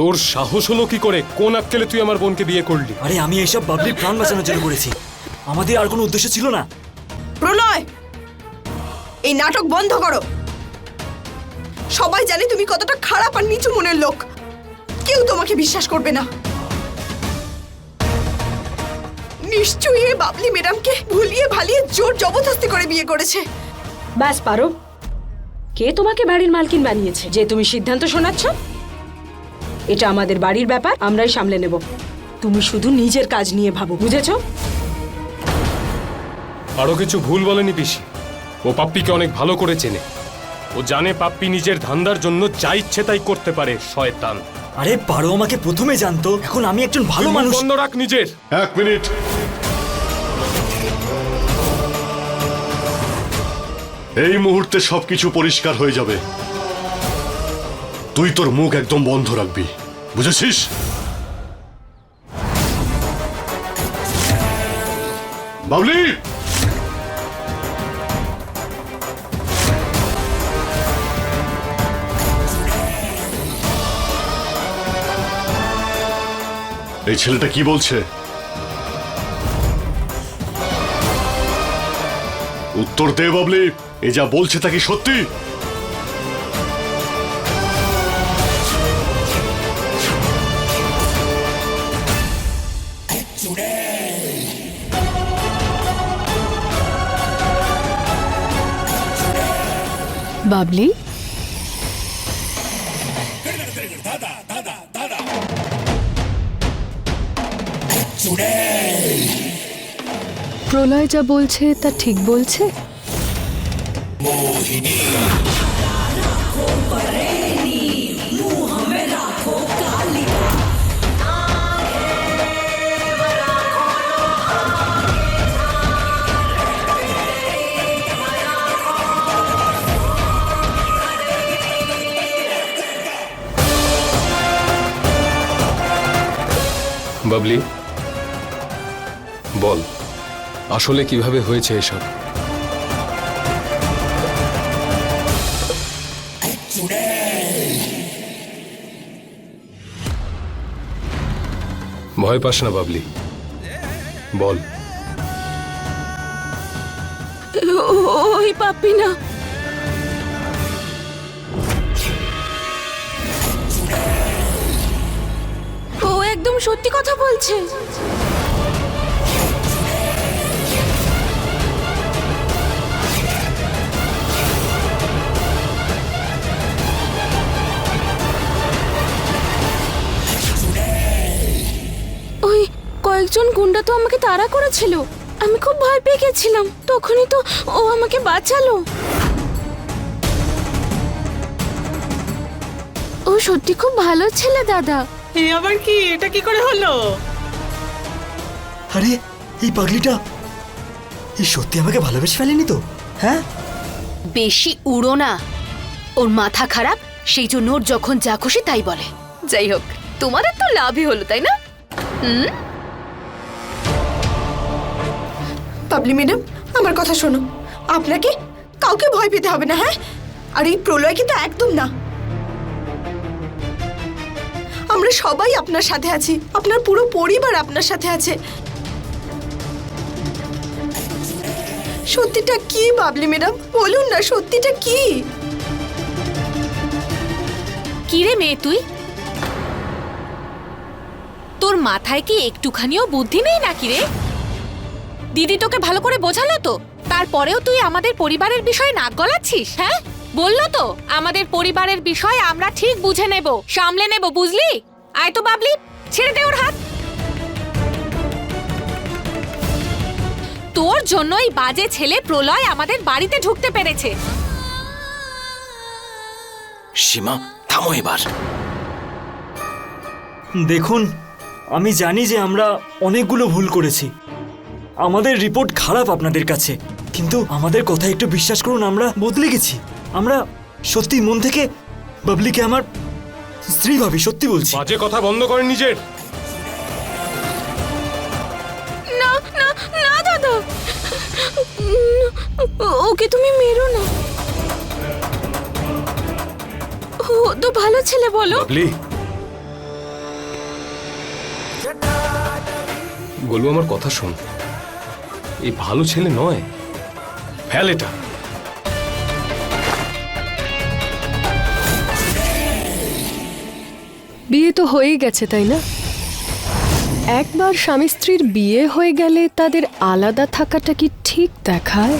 তোর সাহস হলো কি করে? কোন আক্কেলে তুই আমার বোনকে বিয়ে করলি? আরে আমি এসব বাবলির প্রাণ বাঁচানোর জন্য করেছি। আমাদের আর কোনো উদ্দেশ্য ছিল না। প্রণয় এই নাটক বন্ধ করো। সবাই জানে তুমি কতটা খারাপ আর নিচু মনের লোক। কেউ তোমাকে বিশ্বাস করবে না। নিশ্চয়ই এই বাবলি ম্যাডামকে ভুলিয়ে ভালিয়ে জোর জবরদস্তি করে বিয়ে করেছে। ব্যাস পারো। কে তোমাকে বাড়ির মালকিন বানিয়েছে? যে তুমি সিদ্ধান্ত শোনাচ্ছ? এটা আমাদের বাড়ির ব্যাপার আমরাই সামলে নেব। তুমি শুধু নিজের কাজ নিয়ে ভাবো বুঝেছ? আরও কিছু ভুল বলেনি পিসি। ও পাপ্পিকে অনেক ভালো করে চেনে। ও জানে পাপ্পি নিজের ধান্দার জন্য যা ইচ্ছে তাই করতে পারে শয়তান। আরে পারো আমাকে প্রথমে জানতো এখন আমি একজন ভালো মানুষ। বন্ধ রাখ নিজের। এক মিনিট। এই মুহূর্তে সবকিছু পরিষ্কার হয়ে যাবে। তুই তোর মুখ একদম বন্ধ রাখবি। বুঝেছিস? বাবলি! এই ছেলেটা কি বলছে? উত্তর দে, বাবলি। এ যা বলছে তা কি সত্যি? বাবলি? প্রলয় যা বলছে তা ঠিক বলছে? বাবলি। বল আসলে কীভাবে হয়েছে এসব? ভয় পাস না বাবলি। বল। ওই পাপ্পি না। একদম সত্যি কথা বলছে। ওই কয়েকজন গুন্ডা তো আমাকে তাড়া করেছিল। আমি খুব ভয় পেয়ে গেছিলাম। তখনই তো ও আমাকে বাঁচালো। ও সত্যি খুব ভালো ছেলে, দাদা। এ আবার কি? এটা কি করে হলো? আরে এই পাগলিটা। এই সত্যি আমাকে ভালোবেসে ফেলেনি তো? হ্যাঁ? বেশি উড়ো না। ওর মাথা খারাপ সেই জন্য ওর যখন যা খুশি তাই বলে। যাই হোক তোমাদের তো লাভই হলো তাই না? হুম? বাবলি ম্যাডাম আমার কথা শোনো। আপনাকে কাউকে ভয় পেতে হবে না হ্যাঁ? আর এই প্রলয়কে তো একদম না। আমরা সবাই আপনার সাথে আছি। আপনার পুরো পরিবার আপনার সাথে আছে। সত্যিটা কি, বাবলি ম্যাডাম? বলুন না, সত্যিটা কি? কি রে মেয়ে তুই? তোর মাথায় কি একটুখানিও বুদ্ধি নেই নাকি রে? দিদি তোকে ভালো করে বোঝালো তো, তারপরেও তুই আমাদের পরিবারের বিষয়ে নাক গলাচ্ছিস হ্যাঁ? বলল তো, আমাদের পরিবারের বিষয় আমরা ঠিক বুঝে নেব, সামলে নেব, বুঝলি? আয় তো বাবলি ছেড়ে দে ওর হাত। তোর জন্য এই বাজে ছেলে প্রলয় আমাদের বাড়িতে ঢুকতে পেরেছে। সীমা থামো এবার। দেখুন আমি জানি যে আমরা অনেকগুলো ভুল করেছি। আমাদের রিপোর্ট খারাপ আপনাদের কাছে কিন্তু আমাদের কথা একটু বিশ্বাস করুন আমরা বদলে গেছি। আমরা সত্যি মন থেকে বাবলিকে আমার স্ত্রী ভাবি সত্যি বলছি। বাজে কথা বন্ধ করেন নিজের। না না না দাদা। ওকে তুমি মেরো না। ও তো ভালো ছেলে বলো। বাবলি। গোলু আমার কথা শোন। এই ভালো ছেলে নয়। ফেল এটা। বিয়ে তো হয়েই গেছে তাই না? একবার স্বামী স্ত্রীর বিয়ে হয়ে গেলে তাদের আলাদা থাকাটা কি ঠিক দেখায়?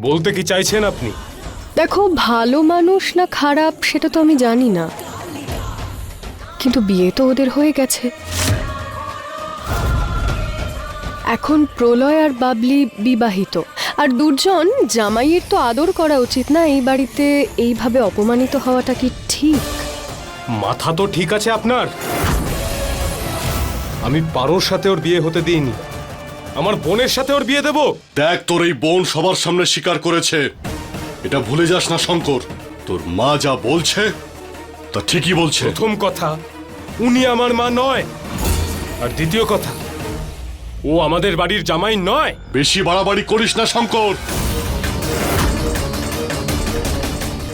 বলতে কি চাইছেন আপনি? দেখো ভালো মানুষ না খারাপ সেটা তো আমি জানি না। কিন্তু বিয়ে তো ওদের হয়ে গেছে। এখন প্রলয় আর বাবলি বিবাহিত। আর দুজন জামাইয়ের তো আদর করা উচিত না এই বাড়িতে এইভাবে অপমানিত হওয়াটা কি ঠিক? মাথা তো ঠিক আছে আপনার। আমি পারোর সাথে ওর বিয়ে হতে দিইনি। আমার বোনের সাথে ওর বিয়ে দেবো? দেখ তোর এই বোন সবার সামনে স্বীকার করেছে। এটা ভুলে যাস না শঙ্কর। তোর মা যা বলছে তা ঠিকই বলছে। প্রথম কথা উনি আমার মা নয়। আর দ্বিতীয় কথা ও আমাদের বাড়ির জামাই নয়। বেশি বাড়াবাড়ি করিস না শঙ্কর।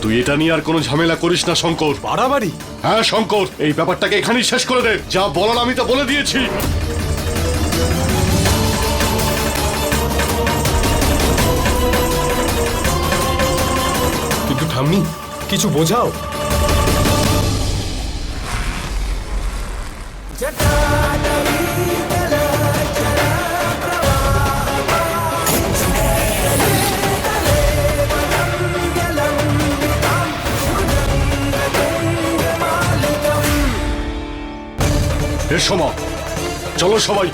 তুই এটা নিয়ে আর কোনো ঝামেলা করিস না শঙ্কর। বাড়াবাড়ি? হ্যাঁ শঙ্কর এই ব্যাপারটাকে এখানেই শেষ করে দে। যা বলার আমি তা বলে দিয়েছি। কিন্তু ঠাম্মি কিছু বোঝাও। এসো মা চলো সবাই।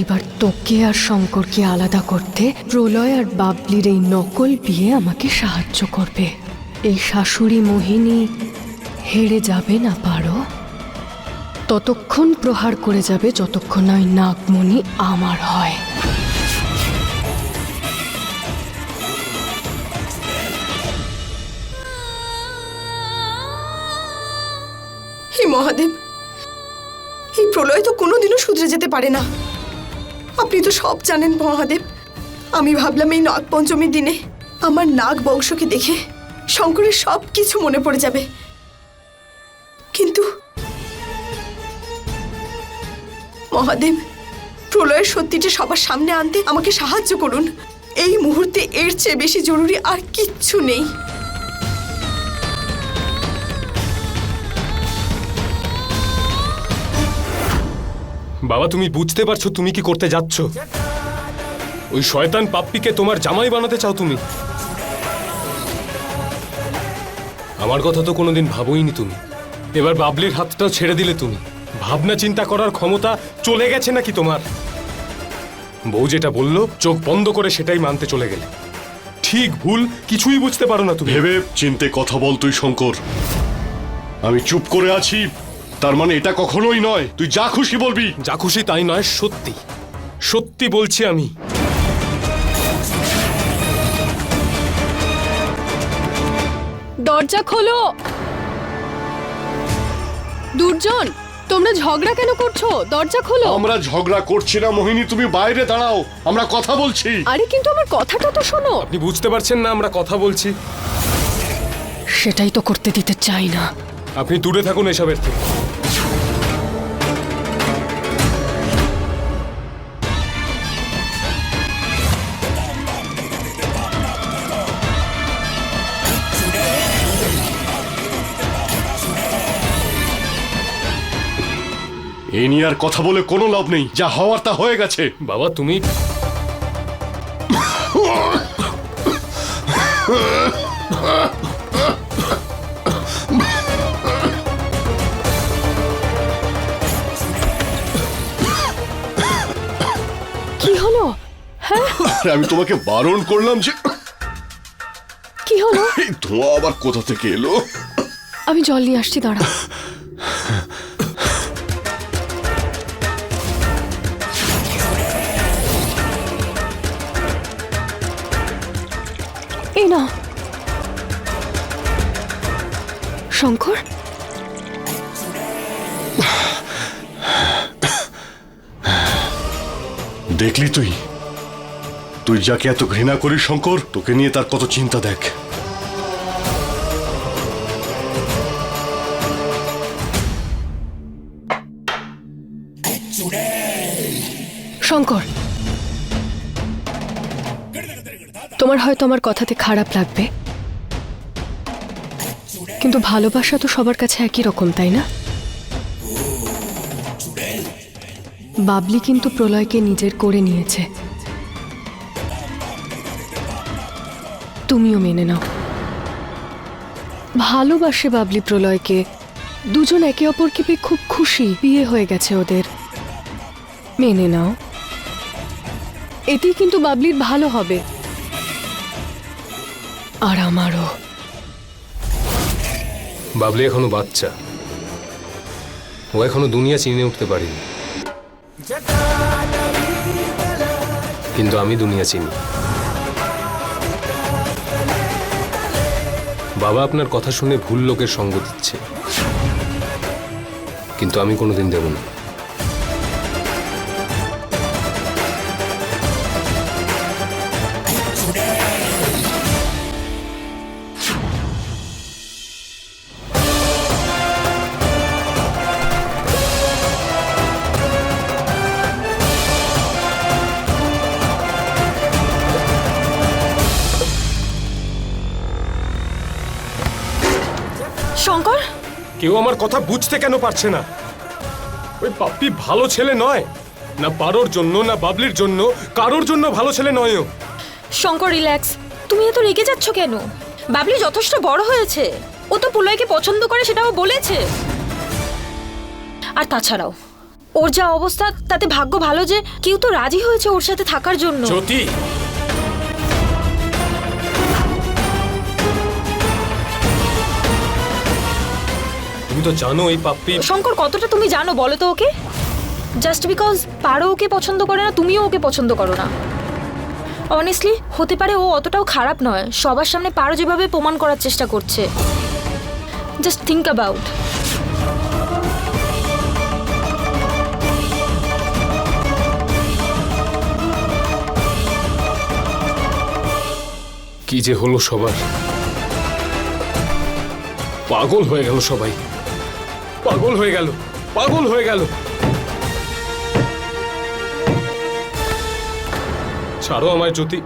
এবার তোকে আর শঙ্করকে আলাদা করতে প্রলয় আর বাবলির এই নকল বিয়ে আমাকে সাহায্য করবে। এই শাশুড়ি মোহিনী হেরে যাবে না পারো। ততক্ষণ প্রহার করে যাবে যতক্ষণ ওই নাগমণি আমার হয়। হে মহাদেব, এই প্রলয় তো কোনোদিনও শুধরে যেতে পারে না। আপনি তো সব জানেন মহাদেব, আমি ভাবলাম এই নাগ পঞ্চমীর দিনে আমার নাগ বংশকে দেখে শঙ্করের সব কিছু মনে পড়ে যাবে। মহাদেব, প্রলয়ের সত্যিটা সবার সামনে আনতে আমাকে সাহায্য করুন। এই মুহূর্তে এর চেয়ে বেশি জরুরি আর কিচ্ছু নেই। বাবা, তুমি বুঝতে পারছ তুমি কি করতে যাচ্ছ? ওই শয়তান পাপ্পিকে তোমার জামাই বানাতে চাও তুমি। আমার কথা তো কোনোদিন ভাবোইনি তুমি। এবার বাবলির হাতটাও ছেড়ে দিলে তুমি। ভাবনা চিন্তা করার ক্ষমতা চলে গেছে নাকি তোমার? বউ যেটা বলল চোখ বন্ধ করে সেটাই মানতে চলে গেলে। ঠিক ভুল কিছুই বুঝতে পারো না তুমি। ভেবে চিনতে কথা বল তুই শঙ্কর। আমি চুপ করে আছি তার মানে এটা কখনোই নয়। তুই যা খুশি বলবি। যা খুশি তাই নয় সত্যি। সত্যি বলছি আমি। দরজা খোলো। দুর্জন তোমরা ঝগড়া কেন করছ? দরজা খোলো। আমরা ঝগড়া করছি না মোহিনী। তুমি বাইরে দাঁড়াও। আমরা কথা বলছি। আরে কিন্তু আমার কথাটা তো শোনো। আপনি বুঝতে পারছেন না আমরা কথা বলছি। সেটাই তো করতে দিতে চাই না। আপনি দূরে থাকুন এসবের থেকে। এই নিয়ে আর কথা বলে কোনো লাভ নেই। যা হওয়ার তা হয়ে গেছে। বাবা তুমি কি হলো? হ্যাঁ? আরে আমি তোমাকে বারণ করলাম যে কি হলো? এই ধোঁয়া আবার কোথা থেকে এলো? আমি জল নিয়ে আসছি দাঁড়া শঙ্কর? দেখলি তুই? তুই যাকে এত ঘৃণা করিস শঙ্কর তোকে নিয়ে তার কত চিন্তা দেখ। শঙ্কর তোমার হয়তো আমার কথাতে খারাপ লাগবে। কিন্তু ভালোবাসা তো সবার কাছে একই রকম, তাই না? বাবলি কিন্তু প্রলয়কে নিজের করে নিয়েছে। তুমিও মেনে নাও। ভালোবাসে বাবলি প্রলয়কে। দুজন একে অপরকে পেয়ে খুব খুশি, বিয়ে হয়ে গেছে ওদের। মেনে নাও। এতেই কিন্তু বাবলির ভালো হবে। আর আমারও। বাবলি এখনও বাচ্চা। ও এখনও দুনিয়া চিনে উঠতে পারিনি। কিন্তু আমি দুনিয়া চিনি। বাবা আপনার কথা শুনে ভুল লোকের সঙ্গ দিচ্ছে। কিন্তু আমি কোনোদিন দেব না। কেউ আমার কথা বুঝতে কেন পারছে না? ওই পাপ্পি ভালো ছেলে নয়। না পারোর জন্য না বাবলির জন্য কারোর জন্য ভালো ছেলে নয় ও। শঙ্কর রিল্যাক্স। তুমি এত রেগে যাচ্ছ কেন? বাবলি যথেষ্ট বড় হয়েছে। ও তো পুলয়কে পছন্দ করে সেটাও বলেছে। আর তাছাড়াও ওর যা অবস্থা তাতে ভাগ্য ভালো যে কেউ তো রাজি হয়েছে ওর সাথে থাকার জন্য। জ্যোতি তুমি তো জানো এই পাপ্পি। শঙ্কর কতটা তুমি জানো বলো তো ওকে? জাস্ট বিকজ পারো ওকে পছন্দ করে না তুমিও ওকে পছন্দ করো না। অনেস্টলি হতে পারে ও অতটাও খারাপ নয়। সবার সামনে পারো যেভাবে প্রমাণ করার চেষ্টা করছে। জাস্ট থিঙ্ক অ্যাবাউট কি যে হলো সবার। পাগল হয়ে গেল সবাই। পাগল হয়ে গেল পাগল হয়ে গেল। ছাড়ো আমায় জ্যোতি।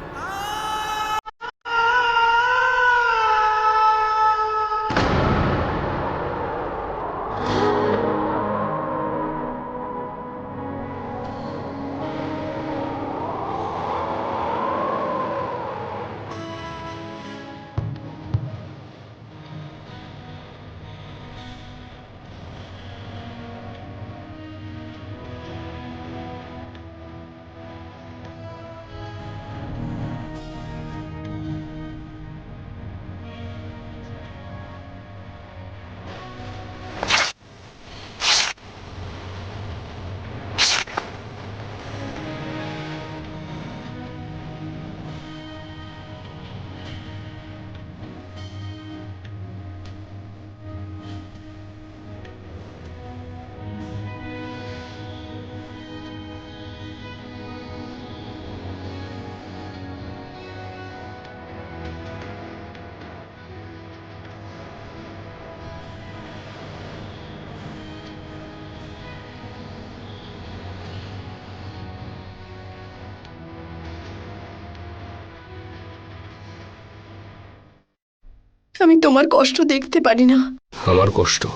আমি তোমার কষ্ট দেখতে পারি না। আমার কষ্ট।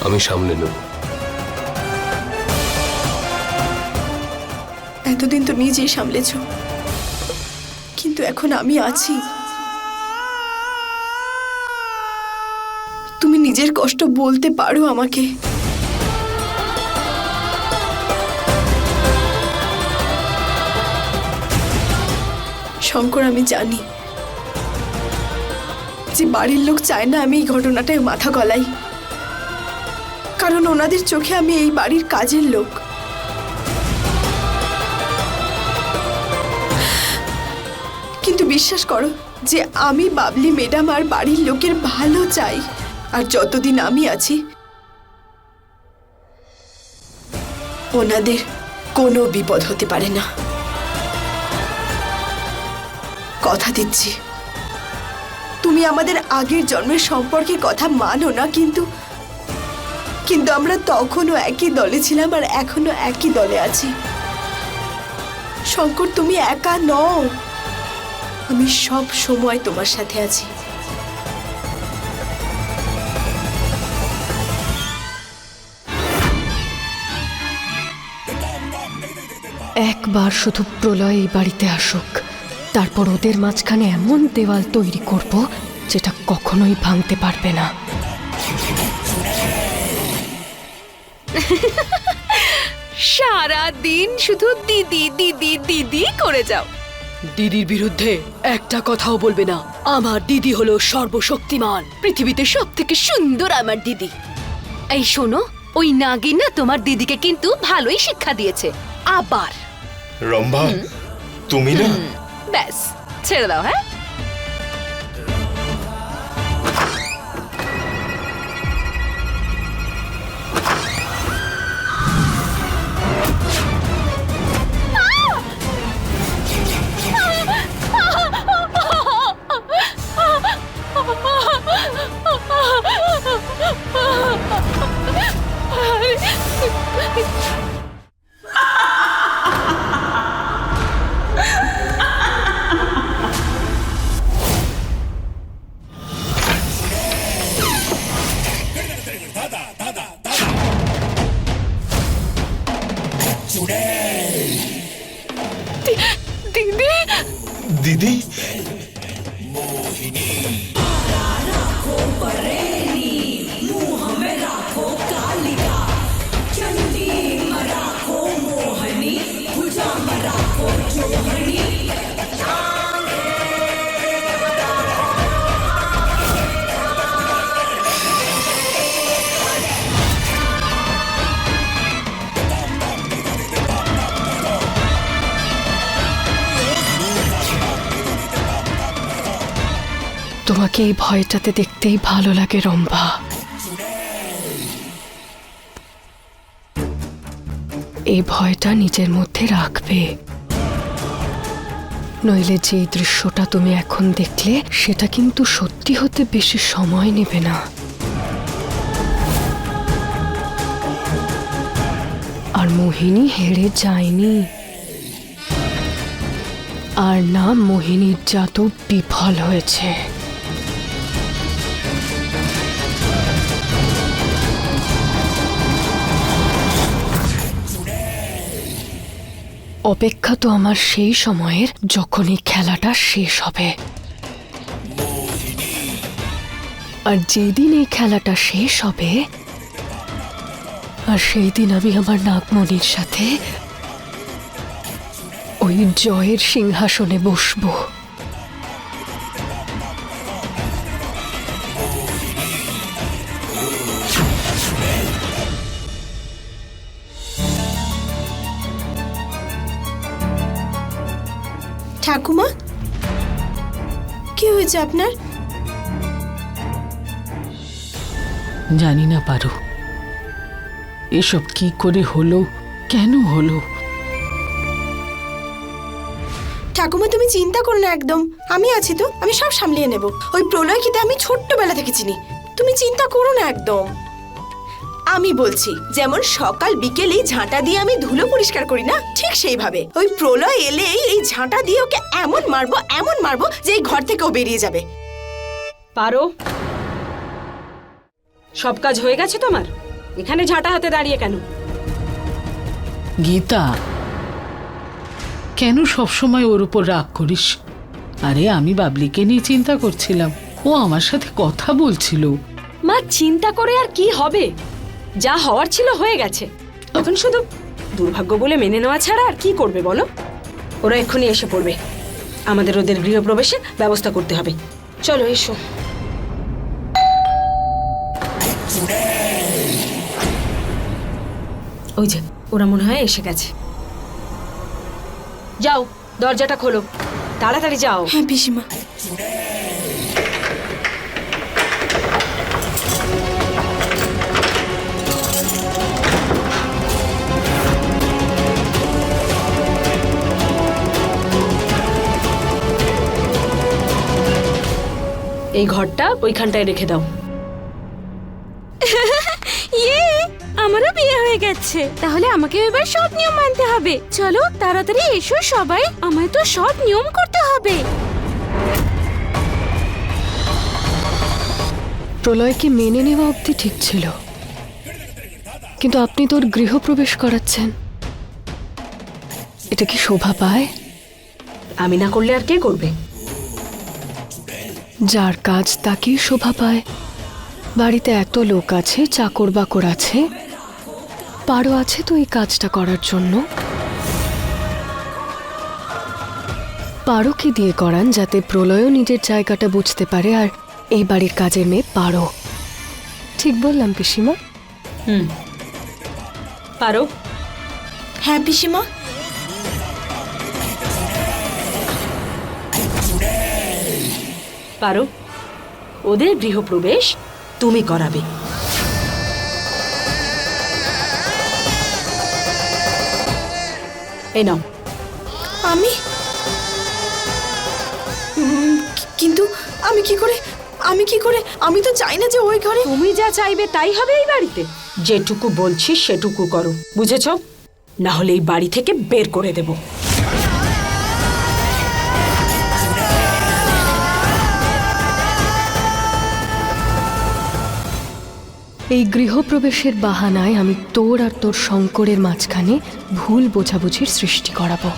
আমি সামনে নেব। এতদিন তো নিজেই সামলেছ। কিন্তু এখন আমি আছি। তুমি নিজের কষ্ট বলতে পারো আমাকে। শঙ্কর, আমি জানি। যে বাড়ির লোক চায় না আমি এই ঘটনাটায় মাথা গলাই। কারণ ওনাদের চোখে আমি এই বাড়ির কাজের লোক। কিন্তু বিশ্বাস করো যে আমি, বাবলি, ম্যাডাম আর বাড়ির লোকের ভালো চাই। আর যতদিন আমি আছি, ওনাদের কোনো বিপদ হতে পারে না। কথা দিচ্ছি। তুমি আমাদের আগের জন্মের সম্পর্কে কথা মানো না কিন্তু কিন্তু আমরা তখনও একই দলে ছিলাম আর এখনও একই দলে আছি। শঙ্কর, তুমি একা নও। আমি সব সময় তোমার সাথে আছি। একবার শুধু প্রলয় এই বাড়িতে আসুক। তারপর ওদের মাঝখানে এমন দেওয়াল তৈরি করব যেটা কখনোই ভাঙতে পারবে না। সারা দিন শুধু দিদি দিদি দিদি করে যাও। দিদির বিরুদ্ধে একটা কথাও বলবে না। আমার দিদি হলো সর্বশক্তিমান পৃথিবীতে সব থেকে সুন্দর আমার দিদি। এই শোনো ওই নাগিন না তোমার দিদিকে কিন্তু ভালোই শিক্ষা দিয়েছে। আবার। রম্ভা তুমি না ব্যাস ছেড়ে দাও হ্যাঁ? এই ভয়টাতে দেখতেই ভালো লাগে, রম্ভা। এই ভয়টা নিজের মধ্যে রাখবে। নইলে যে দৃশ্যটা তুমি এখন দেখলে, সেটা কিন্তু সত্যি হতে বেশি সময় নেবে না। আর মোহিনী হেরে যায়নি। আর না, মোহিনীর জাদু বিফল হয়েছে। অপেক্ষা তো আমার সেই সময়ের যখনই খেলাটা শেষ হবে। আর যেদিন এই খেলাটা শেষ হবে, আর সেই দিন আমি আমার নাগমণির সাথে ওই জয়ের সিংহাসনে বসবো। ঠাকুমা? কি হয়েছে আপনার? জানি না পারো। এসব কি করে হলো কেন হলো? ঠাকুমা তুমি চিন্তা করো না একদম। আমি আছি তো আমি সব সামলিয়ে নেব। ওই প্রলয় প্রলয়কে আমি ছোট্টবেলা থেকে চিনি। তুমি চিন্তা করো না একদম। আমি বলছি যেমন সকাল বিকেলেই ঝাঁটা দিয়ে আমি ধুলো পরিষ্কার করি না ঠিক সেইভাবে। ওই প্রলয় এলেই এই ঝাঁটা দিয়ে ওকে এমন মারবো এমন মারবো যে এই ঘর থেকে ও বেরিয়ে যাবে। পারো? সব কাজ হয়ে গেছে তোমার? এখানে ঝাঁটা হাতে দাঁড়িয়ে কেন? গীতা কেন সবসময় ওর উপর রাগ করিস? আরে আমি বাবলিকে নিয়ে চিন্তা করছিলাম। ও আমার সাথে কথা বলছিল। মা চিন্তা করে আর কি হবে? যা হওয়ার ছিল হয়ে গেছে। এখন শুধু দুর্ভাগ্য বলে মেনে নেওয়া ছাড়া আর কি করবে বলো? ওরা এক্ষুনি এসে পড়বে। আমাদের ওদের গৃহপ্রবেশের ব্যবস্থা করতে হবে। চলো, এসো। ওই যে, ওরা মনে হয় এসে গেছে। যাও, দরজাটা খোলো। তাড়াতাড়ি যাও। হ্যাঁ পিসিমা। এই ঘরটা ওইখানটায় রেখে দাও। ইয়ে আমারও বিয়ে হয়ে গেছে। তাহলে আমাকে এবার সব নিয়ম মানতে হবে। চলো তাড়াতাড়ি এসো সবাই। আমায় তো সব নিয়ম করতে হবে। প্রলয়কে মেনে নেওয়া অবধি ঠিক ছিল। কিন্তু আপনি তোর গৃহপ্রবেশ করাচ্ছেন। এটা কি শোভা পায়? আমি না করলে আর কে করবে? যার কাজ তাকেই শোভা পায়। বাড়িতে এত লোক আছে চাকর বাকর আছে। পারো আছে তো এই কাজটা করার জন্য? পারোকে দিয়ে করান যাতে প্রলয়ও নিজের জায়গাটা বুঝতে পারে আর এই বাড়ির কাজের মেয়ে পারো। ঠিক বললাম পিসিমা? হুম। পারো। হ্যাঁ পিসিমা? পারো। ওদের গৃহপ্রবেশ তুমি করাবে। এই নাও। আমি? কিন্তু আমি কি করে আমি কি করে আমি তো চাই না যে ওই ঘরে তুমি যা চাইবে তাই হবে এই বাড়িতে। যেটুকু বলছি সেটুকু করো। বুঝেছ? না হলে এই বাড়ি থেকে বের করে দেব। এই গৃহপ্রবেশের বাহানায় আমি তোর আর তোর শঙ্করের মাঝখানে ভুল বোঝাবুঝির সৃষ্টি করাবো।